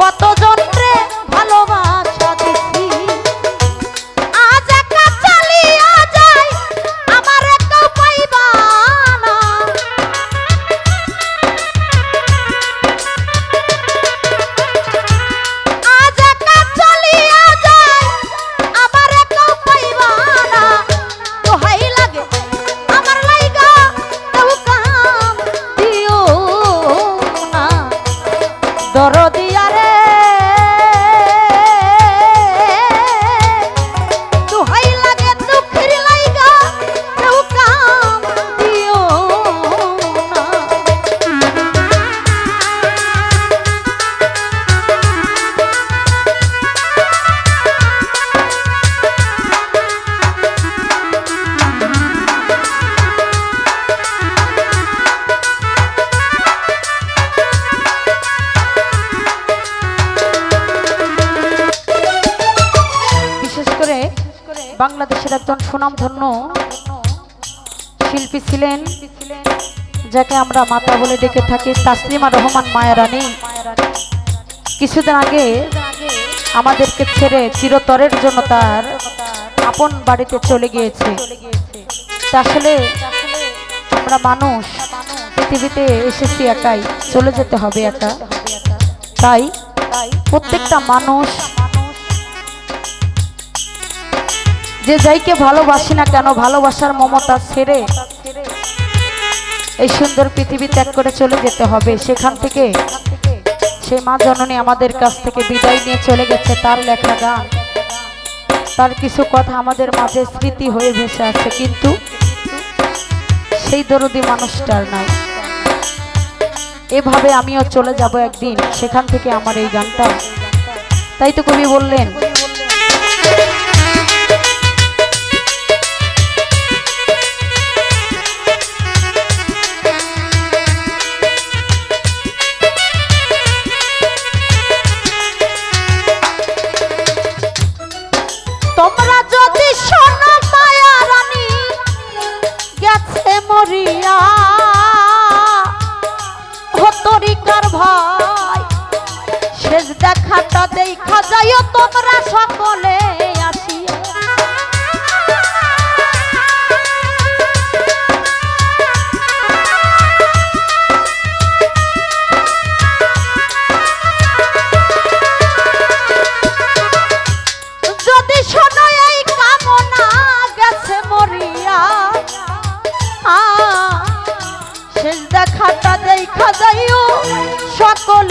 কত বাংলাদেশের একজন সুনামধন্য শিল্পী ছিলেন, যাকে আমরা মাতা বলে ডেকে থাকি তাসলিমা রহমান মায়ারানী। কিছুদিন আগে আমাদেরকে ছেড়ে চিরতরের জন্য তার আপন বাড়িতে চলে গিয়েছে। আসলে আমরা মানুষ পৃথিবীতে এসেছি একাই, চলে যেতে হবে একা। তাই প্রত্যেকটা মানুষ যে যাইকে ভালোবাসি না কেন, ভালোবাসার মমতা ছেড়ে এই সুন্দর পৃথিবী ত্যাগ করে চলে যেতে হবে। সেখান থেকে সে মা জননী আমাদের কাছ থেকে বিদায় নিয়ে চলে গেছে, তার লেখা গান। তার কিছু কথা আমাদের মাঝে স্মৃতি হয়ে ভেসে আছে কিন্তু সেই দরদি মানুষটার নাই। এভাবে আমিও চলে যাব একদিন, সেখান থেকে আমার এই গানটা। তাই তো কবি বললেন যাইও তোমরা সকলে আসিয়া যদি শোনো এই কামনা সকলে